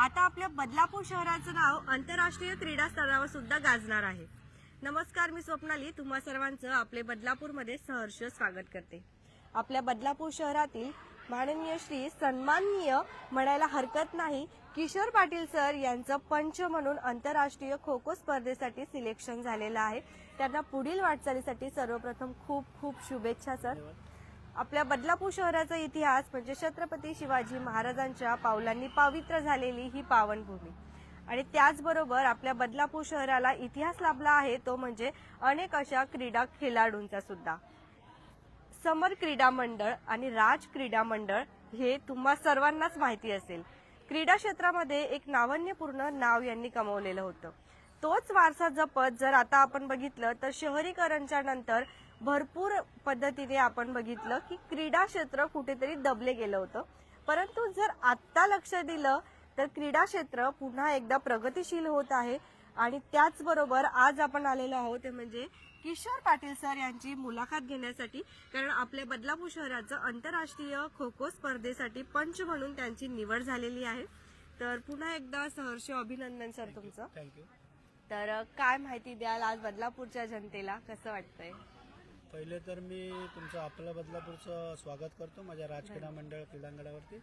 आता आपल्या बदलापूर शहराचं नाव आंतरराष्ट्रीय क्रीडा स्तरावर सुद्धा गाजणार आहे. नमस्कार मी स्वप्नाली. तुम्हा सर्वांचं आपले बदलापूरमध्ये सहर्ष स्वागत करते. आपल्या बदलापूर शहरातील माननीय श्री सन्माननीय म्हणायला हरकत नाही किशोर पाटील सर यांचं पंच म्हणून आंतरराष्ट्रीय खो खो स्पर्धेसाठी सिलेक्शन झालेलं आहे. त्यांना पुढील वाटचालीसाठी सर्वप्रथम खूप खूप शुभेच्छा सर. आपल्या बदलापूर शहराचा इतिहास म्हणजे छत्रपती शिवाजी महाराजांच्या पावलांनी पावित्र्य झालेली ही पावनभूमी. आणि त्याचबरोबर आपल्या बदलापूर शहराला इतिहास लाभला आहे तो म्हणजे अनेक अशा क्रीडा खेळाडूंचा सुद्धा. समर क्रीडा मंडळ आणि राज क्रीडा मंडळ हे तुम्हा सर्वांनाच माहिती असेल. क्रीडा क्षेत्रामध्ये एक नावन्यपूर्ण नाव यांनी कमवलेलं होतं. तोच वारसा जपत जर आता आपण बघितलं तर शहरीकरणच्या नंतर भरपूर पद्धतीने आपण बघितलं की क्रीडा क्षेत्र कुठेतरी दबले गेलं होतं. परंतु जर आत्ता लक्ष दिलं तर क्रीडा क्षेत्र पुन्हा एकदा प्रगतिशील होत आहे. आणि त्याचबरोबर आज आपण आलेलो आहोत ते म्हणजे किशोर पाटील सर यांची मुलाखत घेण्यासाठी. कारण आपल्या बदलापूर शहराचं आंतरराष्ट्रीय खो खो स्पर्धेसाठी पंच म्हणून त्यांची निवड झालेली आहे. तर पुन्हा एकदा सहर्ष अभिनंदन सर तुमचं. थँक्यू तर काय माहिती द्याल आज बदलापूरच्या जनतेला? कसं वाटतंय? पहिले तर मी तुमचं आपलं बदलापूरचं स्वागत करतो माझ्या राजक्रीडा मंडळ क्रीडांगणावरती.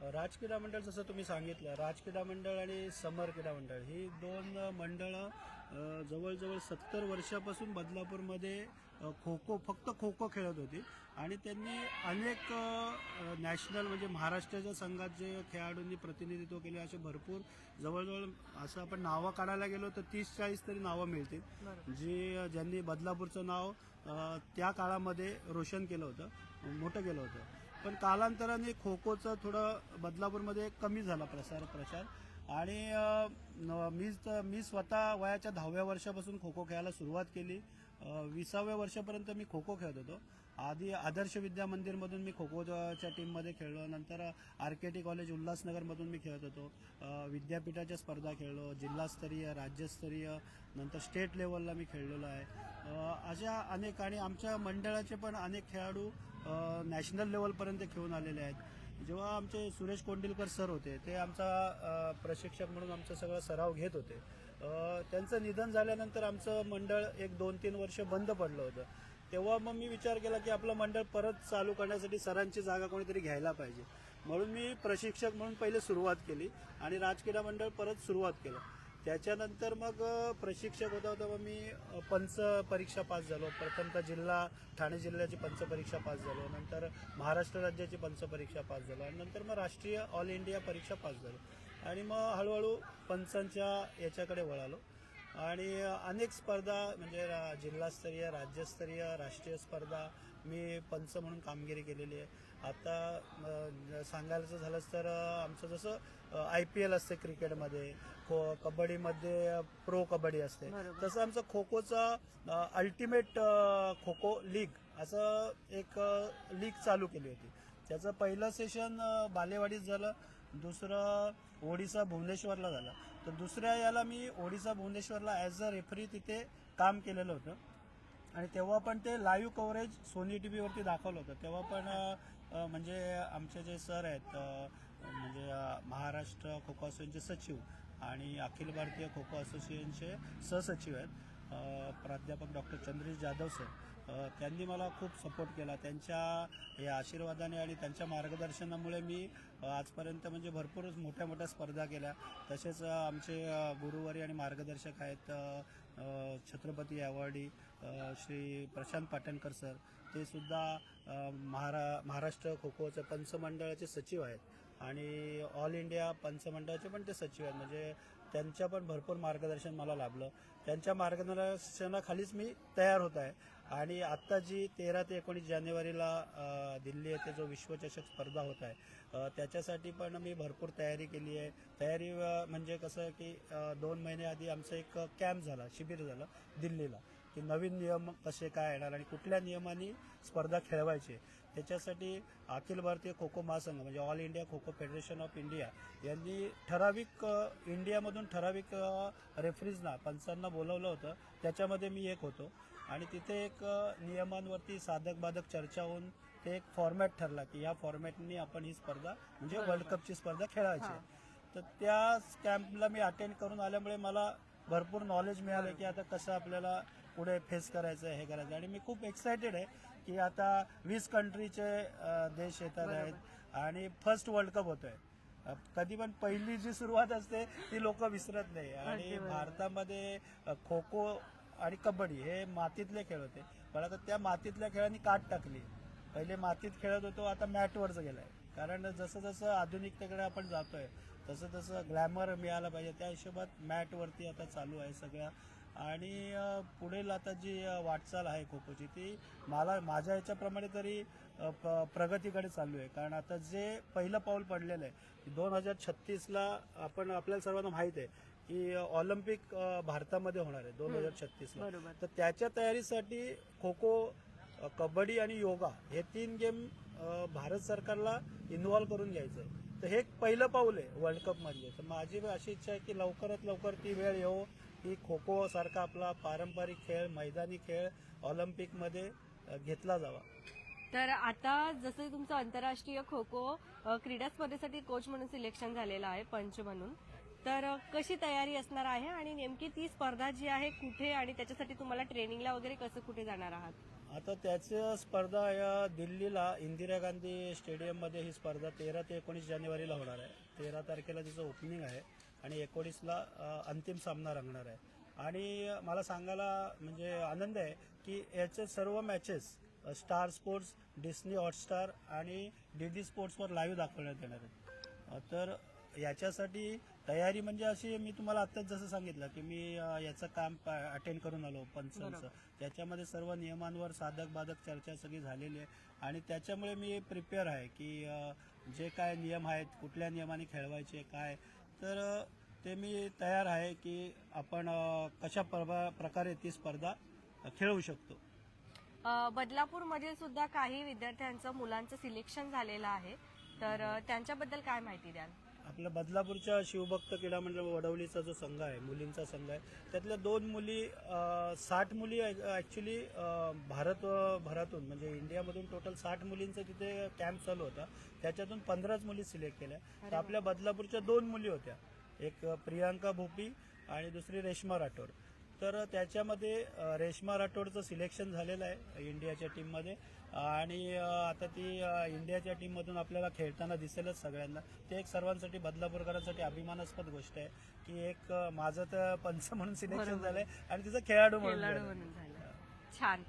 अ, राज क्रीडा मंडळ जसं तुम्ही सांगितलं राज क्रीडा मंडळ आणि समर क्रीडा मंडळ ही दोन मंडळं जवळजवळ सत्तर वर्षापासून बदलापूरमध्ये खो खो फक्त खो खो खेळत होती. आणि त्यांनी अनेक नॅशनल म्हणजे महाराष्ट्राच्या संघात जे खेळाडूंनी प्रतिनिधित्व केले असे भरपूर जवळजवळ असं आपण नावं काढायला गेलो तर तीस चाळीस तरी नावं मिळतील. जी ज्यांनी बदलापूरचं नाव त्या काळामध्ये रोशन केलं होतं मोठं केलं होतं. पण कालांतराने खो खोचं थोडं बदलापूरमध्ये कमी झाला प्रसार प्रचार आणि मी तर- मी स्वतः वयाच्या दहाव्या वर्षापासून खो खो खेळायला सुरुवात केली. विसाव्या वर्षापर्यंत मी खो खो खेळत होतो. आधी आदर्श विद्या मंदिरमधून मी खो खोच्या टीममध्ये खेळलो नंतर आर के टी कॉलेज उल्हासनगरमधून मी खेळत होतो. विद्यापीठाच्या स्पर्धा खेळलो जिल्हास्तरीय राज्यस्तरीय नंतर स्टेट लेवलला मी खेळलेलो आहे. अशा अनेक आणि आमच्या मंडळाचे पण अनेक खेळाडू नॅशनल लेवलपर्यंत खेळून आलेले आहेत. जेव्हा आमचे सुरेश कोंडिलकर सर होते ते आमचा प्रशिक्षक म्हणून आमचा सगळा सराव घेत होते. त्यांचं निधन झाल्यानंतर आमचं मंडळ एक दोन तीन वर्ष बंद पडलं होतं. तेव्हा मग मी विचार केला की आपलं मंडळ परत चालू करण्यासाठी सरांची जागा कोणीतरी घ्यायला पाहिजे. म्हणून मी प्रशिक्षक म्हणून पहिले सुरुवात केली आणि राजक्रीडा मंडळ परत सुरुवात केलं. त्याच्यानंतर मग प्रशिक्षक होता तेव्हा मी पंच परीक्षा पास झालो. प्रथमतः जिल्हा ठाणे जिल्ह्याची पंच परीक्षा पास झालो. नंतर महाराष्ट्र राज्याची पंच परीक्षा पास झालो. आणि नंतर मग राष्ट्रीय ऑल इंडिया परीक्षा पास झालो. आणि मग हळूहळू पंचांच्या याच्याकडे वळालो. आणि अनेक स्पर्धा म्हणजे रा- जिल्हास्तरीय राज्यस्तरीय राष्ट्रीय स्पर्धा मी पंच म्हणून कामगिरी केलेली आहे. आता सांगायचं झालंच तर आमचं जसं आय पी एल असते क्रिकेटमध्ये खो कबड्डीमध्ये प्रो कबड्डी असते. तसं आमचं खो खोचा अल्टिमेट खो खो लीग असं एक लीग चालू केली होती. त्याचं पहिलं सेशन बालेवाडीत झालं. दुसरं ओडिसा भुवनेश्वरला झालं. तर दुसऱ्या याला मी ओडिसा भुवनेश्वरला ॲज अ रेफरी तिथे काम केलेलं होतं. आणि तेव्हा पण ते लाईव्ह कव्हरेज सोनी टी व्हीवरती दाखवलं होतं. तेव्हा पण म्हणजे आमचे जे सर आहेत म्हणजे महाराष्ट्र खो खो असोसिएशनचे सचिव आणि अखिल भारतीय खो खो असोसिएशनचे सहसचिव आहेत. प्राध्यापक डॉक्टर चंद्रेश जाधव सर त्यांनी मला खूप सपोर्ट केला. त्यांच्या या आशीर्वादाने आणि त्यांच्या मार्गदर्शनामुळे मी आजपर्यंत म्हणजे भरपूर मोठ्या मोठ्या स्पर्धा केल्या. तसेच आमचे गुरुवारी आणि मार्गदर्शक आहेत छत्रपती अवॉर्डी श्री प्रशांत पाटणकर सर. ते सुद्धा महारा महाराष्ट्र खो खोचे पंचमंडळाचे सचिव आहेत. आणि ऑल इंडिया पंचमंडळाचे पण ते सचिव आहेत. म्हणजे त्यांच्या पण भरपूर मार्गदर्शन मला लाभलं. त्यांच्या मार्गदर्शनाखालीच मी तयार होत आहे. आणि आत्ता जी तेरा ते एकोणीस जानेवारीला दिल्ली येथे जो विश्वचषक स्पर्धा होत आहे त्याच्यासाठी पण मी भरपूर तयारी केली आहे. तयारी म्हणजे कसं की दोन महिने आधी आमचं एक कॅम्प झाला शिबिर झालं दिल्लीला की नवीन नियम कसे काय येणार आणि कुठल्या नियमाने स्पर्धा खेळवायची त्याच्यासाठी अखिल भारतीय खो खो महासंघ म्हणजे all India kho kho federation of India यांनी ठराविक इंडियामधून ठराविक रेफरीजना पंचांना बोलवलं होतं. त्याच्यामध्ये मी एक होतो. आणि तिथे एक नियमांवरती साधक बाधक चर्चा होऊन ते एक फॉर्मॅट ठरला की या फॉर्मॅटनी आपण ही स्पर्धा म्हणजे वर्ल्ड कपची स्पर्धा खेळायची. तर त्या कॅम्पला मी अटेंड करून आल्यामुळे मला भरपूर नॉलेज मिळालं की आता कसं आपल्याला पुढे फेस करायचं आहे हे करायचं आणि मी खूप एक्सायटेड आहे. की आता वीस कंट्रीचे देश येतात आहेत आणि फर्स्ट वर्ल्ड कप होतोय. कधी पण पहिली जी सुरुवात असते ती लोक विसरत नाही. आणि भारतामध्ये खो खो आणि कबड्डी हे मातीतले खेळ होते. पण आता त्या मातीतल्या खेळांनी काट टाकली. पहिले मातीत खेळत होतो आता मॅटवरच गेलाय. कारण जसं जसं आधुनिकतेकडे आपण जातोय तसं तसं ग्लॅमर मिळालं पाहिजे. त्या हिशोबात मॅटवरती आता चालू आहे सगळ्या आणि पुढील आता जी वाटचाल आहे खो खोची ती मला माझ्या ह्याच्याप्रमाणे तरी प्रगतीकडे चालू आहे. कारण आता जे पहिलं पाऊल पडलेलं आहे दोन हजार छत्तीसला आपण आपल्याला सर्वांना माहीत आहे की ऑलिम्पिक भारतामध्ये होणार आहे दोन हजार छत्तीसला. तर त्याच्या तयारीसाठी खो खो कबड्डी आणि योगा हे तीन गेम भारत सरकारला इन्व्हॉल्व करून घ्यायचं आहे तर हे एक पहिलं पाऊल आहे वर्ल्ड कप मधले तर माझी अशी इच्छा आहे की लवकरात लवकर ती वेळ येऊ खो खो सारखा आपला पारंपरिक खेळ मैदानी खेळ ऑलिम्पिकमध्ये अ, घेतला जावा. तर आता जसं तुमचं आंतरराष्ट्रीय खो खो क्रीडा स्पर्धेसाठी कोच म्हणून सिलेक्शन झालेलं आहे पंच म्हणून. तर कशी तयारी असणार आहे आणि नेमकी ती स्पर्धा जी आहे कुठे आणि त्याच्यासाठी तुम्हाला ट्रेनिंगला वगैरे कसं कुठे जाणार आहात? आता त्याची स्पर्धा या दिल्लीला इंदिरा गांधी स्टेडियममध्ये ही स्पर्धा तेरा ते एकोणीस जानेवारीला होणार आहे. तेरा तारखेला तिचं ओपनिंग आहे. आणि एकोणीसला अंतिम सामना रंगणार आहे. आणि मला सांगायला म्हणजे आनंद आहे की याचे सर्व matches Star Sports Disney Hotstar आणि डी डी स्पोर्ट्सवर लाईव्ह दाखवण्यात येणार आहेत. तर याच्यासाठी तयारी म्हणजे अशी मी तुम्हाला आत्ताच जसं सांगितलं की मी याचं काम अटेंड करून आलो पंचांचं त्याच्यामध्ये सर्व नियमांवर साधक बाधक चर्चा सगळी झालेली आहे. आणि त्याच्यामुळे मी प्रिपेअर आहे की जे काय नियम आहेत कुठल्या नियमाने खेळवायचे काय तर ते मी तयार आहे की आपण कशा प्रकारे ती स्पर्धा खेळू खेळवू शकतो बदलापूरमध्ये सुद्धा काही विद्यार्थ्यांचं मुलांचं सिलेक्शन झालेलं आहे. तर त्यांच्याबद्दल काय माहिती द्याल? आपल्या बदलापूरच्या शिवभक्त क्रीडा मंडळ वडवलीचा जो संघ आहे मुलींचा संघ आहे त्यातल्या दोन मुली साठ मुली ॲक्च्युली भारत भरातून म्हणजे इंडियामधून टोटल साठ मुलींचा तिथे कॅम्प चालू होता. त्याच्यातून पंधराच मुली सिलेक्ट केल्या. तर आपल्या बदलापूरच्या दोन मुली होत्या. एक प्रियांका भोपी आणि दुसरी रेश्मा राठोड. तर त्याच्यामध्ये रेश्मा राठोडचं सिलेक्शन झालेलं आहे इंडियाच्या टीममध्ये. आणि आता ती इंडियाच्या टीममधून आपल्याला खेळताना दिसेलच सगळ्यांना. ते एक सर्वांसाठी बदलापूरकरांसाठी अभिमानास्पद गोष्ट आहे की एक माझं तर पंच म्हणून सिलेक्शन झालंय आणि तिचं खेळाडू म्हणून छान.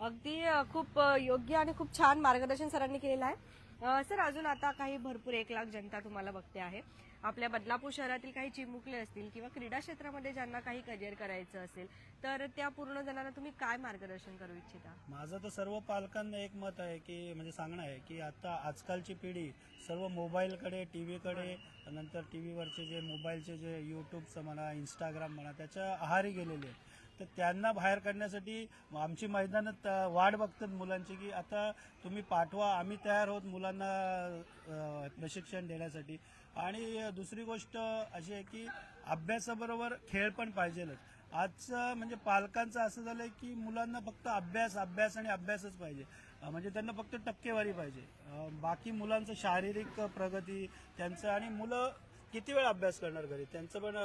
अगदी खूप योग्य आणि खूप छान मार्गदर्शन सरांनी केलेलं आहे. सर अजून आता काही भरपूर एक लाख जनता तुम्हाला बघते आहे. आपल्या बदलापूर शहरातील काही चिमुकले असतील किंवा क्रीडा क्षेत्रामध्ये ज्यांना काही करिअर करायचं असेल तर त्या पूर्ण जणांना तुम्ही काय मार्गदर्शन करू इच्छिता? माझं तर सर्व पालकांना एक मत आहे की म्हणजे सांगणं आहे की आता आजकालची पिढी सर्व मोबाईलकडे टी व्हीकडे नंतर टी व्हीवरचे जे मोबाईलचे जे यूट्यूबचं म्हणा इंस्टाग्राम म्हणा त्याच्या आहारी गेलेले आहेत तर त्यांना बाहेर काढण्यासाठी आमची मैदानात त- वाट बघतात मुलांची की आता तुम्ही पाठवा आम्ही तयार आहोत मुलांना प्रशिक्षण देण्यासाठी. आणि दुसरी गोष्ट अशी आहे की अभ्यासाबरोबर खेळ पण पाहिजेलच. आजचं म्हणजे पालकांचं असं झालंय की मुलांना फक्त अभ्यास अभ्यास आणि अभ्यासच पाहिजे. म्हणजे त्यांना फक्त टक्केवारी पाहिजे. बाकी मुलांचं शारीरिक प्रगती त्यांचं आणि मुलं किती वेळ अभ्यास करणार घरी? त्यांचं पण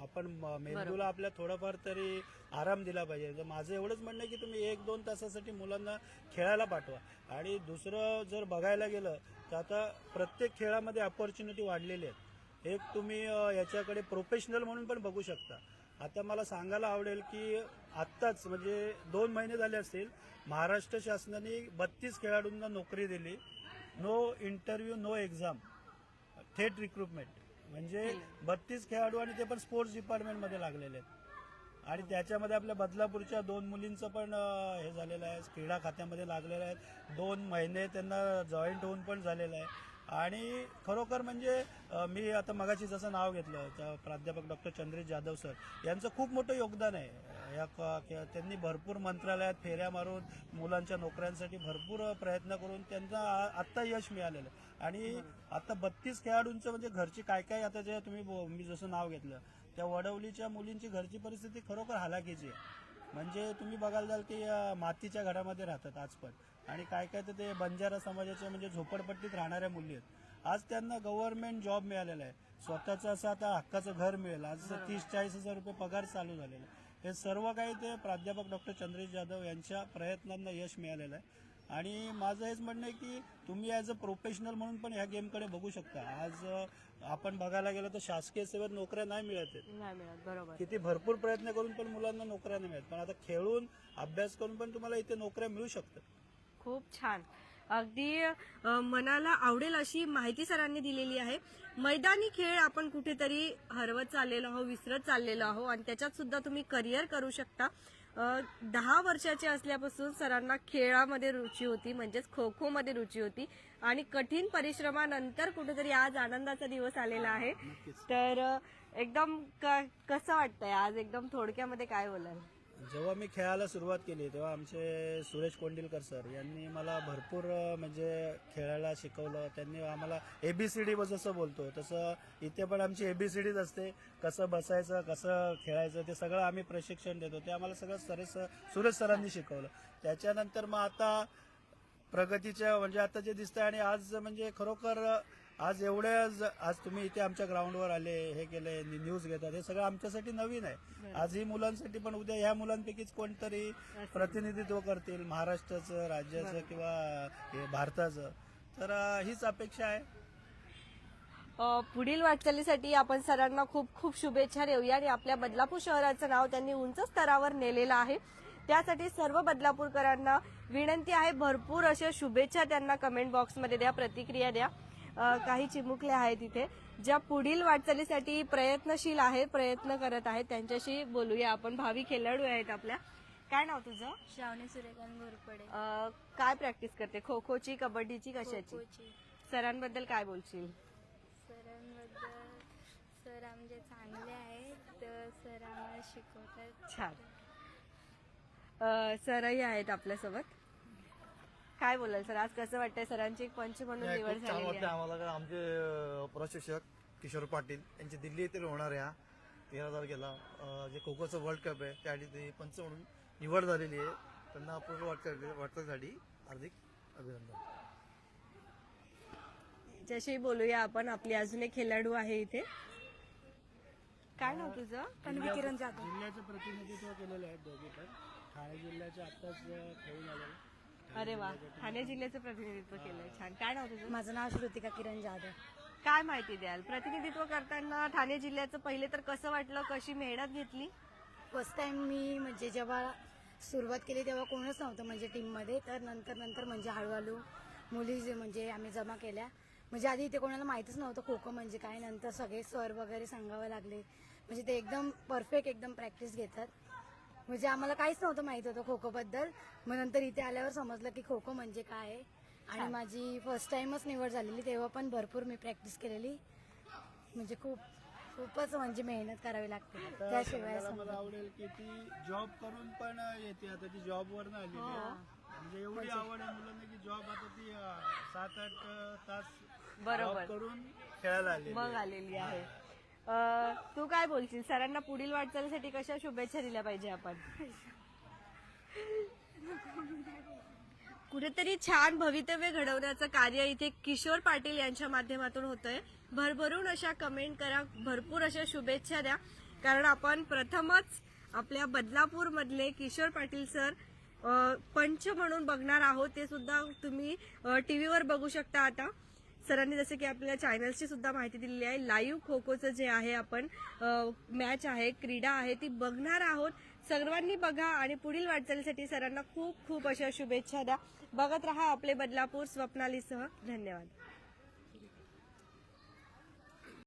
आपण मेंदूला आपल्या थोडाफार तरी आराम दिला पाहिजे. तर माझं एवढंच म्हणणं आहे की तुम्ही एक दोन तासासाठी मुलांना खेळायला पाठवा. आणि दुसरं जर बघायला गेलं तर आता प्रत्येक खेळामध्ये अपॉर्च्युनिटी वाढलेली आहेत एक तुम्ही याच्याकडे प्रोफेशनल म्हणून पण बघू शकता. आता मला सांगायला आवडेल की आत्ताच म्हणजे दोन महिने झाले असतील महाराष्ट्र शासनाने बत्तीस खेळाडूंना नोकरी दिली. नो इंटरव्ह्यू नो एक्झाम थेट रिक्रुटमेंट म्हणजे बत्तीस खेळाडू आणि ते पण स्पोर्ट्स डिपार्टमेंटमध्ये लागलेले आहेत. आणि त्याच्यामध्ये आपल्या बदलापूरच्या दोन मुलींचं पण हे झालेलं आहे. क्रीडा खात्यामध्ये लागलेलं आहे. दोन महिने त्यांना जॉईंट होऊन पण झालेलं आहे. आणि खरोखर म्हणजे मी आता मगाशी जसं नाव घेतलं प्राध्यापक डॉक्टर चंद्रेश जाधव सर यांचं खूप मोठं योगदान आहे. या त्यांनी भरपूर मंत्रालयात फेऱ्या मारून मुलांच्या नोकऱ्यांसाठी भरपूर प्रयत्न करून त्यांना आत्ता यश मिळालेलं आहे. आणि आता बत्तीस खेळाडूंचं म्हणजे घरची काय काय आता जे तुम्ही मी जसं नाव घेतलं त्या वडवलीच्या मुलींची घरची परिस्थिती खरोखर हालाकीची आहे. म्हणजे तुम्ही बघायला जाल की मातीच्या घरामध्ये राहतात आज पण आणि काय काय तर ते बंजारा समाजाच्या म्हणजे झोपडपट्टीत राहणाऱ्या मुली आहेत. आज त्यांना गव्हर्नमेंट जॉब मिळालेला आहे. स्वतःचं असं आता हक्काचं घर मिळेल. आज तीस चाळीस हजार रुपये पगार चालू झालेला आहे. हे सर्व काही ते प्राध्यापक डॉक्टर चंद्रेश जाधव यांच्या प्रयत्नांना यश मिळालेलं आहे. आणि माझं हेच म्हणणं आहे की तुम्ही ॲज अ प्रोफेशनल म्हणून पण ह्या गेमकडे बघू शकता. आज आपण बघायला गेलं तर शासकीय सेवेत नोकऱ्या नाही मिळत आहेत. बरोबर. किती भरपूर प्रयत्न करून पण मुलांना नोकऱ्या नाही मिळत. पण आता खेळून अभ्यास करून पण तुम्हाला इथे नोकऱ्या मिळू शकतात. खूप छान. अगदी मनाला आवडेल अशी माहिती सरांनी दिलेली आहे. मैदानी खेळ आपण कुठेतरी हरवत चाललेलो आहो विसरत चाललेलो आहो आणि त्याच्यात सुद्धा तुम्ही करिअर करू शकता. दहा वर्षाचे असल्यापासून सरांना खेळामध्ये रुची होती म्हणजेच खो खो मध्ये रुची होती आणि कठीण परिश्रमानंतर कुठेतरी आज आनंदाचा दिवस आलेला आहे. तर एकदम कसं वाटतंय आज? एकदम थोडक्यामध्ये काय बोलाल? जेव्हा मी खेळायला सुरुवात केली तेव्हा आमचे सुरेश कोंडिलकर सर यांनी मला भरपूर म्हणजे खेळायला शिकवलं. त्यांनी आम्हाला एबीसीडी जसं बोलतो तसं इथे पण आमची एबीसीडीच असते. कसं बसायचं कसं खेळायचं ते सगळं आम्ही प्रशिक्षण देतो. ते आम्हाला सगळं सरेस सुरेश सरांनी शिकवलं. त्याच्यानंतर मग आता प्रगतीच्या म्हणजे आता जे दिसतंय आणि आज म्हणजे खरोखर आज एवढ्या आज तुम्ही इथे आमच्या ग्राउंडवर आले हे केले न्यूज घेतात हे सगळं आमच्यासाठी नवीन आहे. आज ही मुलांसाठी पण उद्या ह्या मुलांपैकीच कोणतरी प्रतिनिधित्व करतील महाराष्ट्राचं राज्याचं किंवा भारताचं. तर हीच अपेक्षा आहे. पुढील वाटचालीसाठी आपण सरांना खूप खूप शुभेच्छा देऊया आणि आपल्या बदलापूर शहराचं नाव त्यांनी उंच स्तरावर नेलेलं आहे. त्यासाठी सर्व बदलापूरकरांना विनंती आहे भरपूर अशा शुभेच्छा त्यांना कमेंट बॉक्समध्ये द्या प्रतिक्रिया द्या. काही चिमुकले आहेत इथे ज्या पुढील वाटचालीसाठी प्रयत्नशील आहेत प्रयत्न करत आहेत. त्यांच्याशी बोलूया. आपण भावी खेळाडू आहेत आपल्या. काय नाव तुझं? श्रावणी सूर्यकांत घोरपडे. अ, काय प्रॅक्टिस करते? खो खोची कबड्डीची कशाची? सरांबद्दल काय बोलशील? सरांबद्दल सर आमचे चांगले आहेत तर सर आम्हाला शिकवतात. छान. अ, सरही आहेत आपल्यासोबत. काय बोलाल सर? आज कसं वाटतंय सरांची एक पंच म्हणून नाही, निवड खूप छान झालेली वाटतं आहे. आम्हाला. आमचे अं, प्रशिक्षक किशोर पाटील यांची दिल्ली येथील होणार आहे हा तेरा तारखेला अं, जे खो खोचं वर्ल्ड कप आहे त्यासाठी ते पंच म्हणून निवड झालेली आहे. त्यांना पूर्ण वाटचाली वाटचालीसाठी हार्दिक अभिनंदन. त्याच्याशी बोलूया आपण आपली अजून एक खेळाडू आहे इथे. काय नाव तुझं? तन्वी किरण जाधव. जिल्ह्याचं प्रतिनिधित्व केलेलं आहे दोघे पण. ठाणे जिल्ह्याचे आत्ताच अं, खेळून आलेले. अरे वा. ठाणे जिल्ह्याचं प्रतिनिधित्व केलंय. छान. काय नाव तुझं? माझं नाव श्रुतिका किरण जाधव. काय माहिती द्याल? प्रतिनिधित्व करताना ठाणे जिल्ह्याचं पहिले तर कसं वाटलं? कशी मेहनत घेतली? फर्स्ट टाइम मी म्हणजे जेव्हा सुरुवात केली तेव्हा कोणच नव्हतं म्हणजे टीममध्ये तर नंतर नंतर म्हणजे हळूहळू मुली जे म्हणजे आम्ही जमा केल्या. म्हणजे आधी इथे कोणाला माहितीच नव्हतं खो खो म्हणजे काय. नंतर सगळे सर वगैरे सांगावे लागले. म्हणजे ते एकदम परफेक्ट एकदम प्रॅक्टिस घेतात. म्हणजे आम्हाला काहीच नव्हतं माहीत होतं खो खो बद्दल मग नंतर इथे आल्यावर समजलं की खो खो म्हणजे काय आहे. आणि माझी फर्स्ट टाइमच निवड झालेली तेव्हा पण भरपूर मी प्रॅक्टिस केलेली. म्हणजे खूप खूपच म्हणजे मेहनत करावी लागते. त्याशिवाय मला आवडेल की ती जॉब करून पण येते. आता ती जॉब वर आहे. म्हणजे एवढी आवड आहे मुलांना की जॉब आता ती अं, सात आठ अं, तास बरोबर. job करून खेळायला आली मग आलेली आहे. तू काय बोलशील? सरांना पुढील वाटचालीसाठी कशा शुभेच्छा दिल्या पाहिजे आपण? कुठेतरी छान भवितव्य घडवण्याचं कार्य इथे किशोर पाटील यांच्या माध्यमातून होतंय. भरभरून अशा कमेंट करा भरपूर अशा शुभेच्छा द्या. कारण आपण प्रथमच आपल्या बदलापूर मधले किशोर पाटील सर पंच म्हणून बघणार आहोत. ते सुद्धा तुम्ही टीव्हीवर बघू शकता आता. सरांनी जसं की आपल्या चॅनल्सची सुद्धा माहिती दिलेली आहे. लाईव्ह खो खोचं जे आहे आपण मॅच आहे क्रीडा आहे ती बघणार आहोत. सर्वांनी बघा आणि पुढील वाटचालीसाठी सरांना खूप खूप अशा शुभेच्छा द्या. बघत रहा आपले बदलापूर स्वप्नालीसह. धन्यवाद.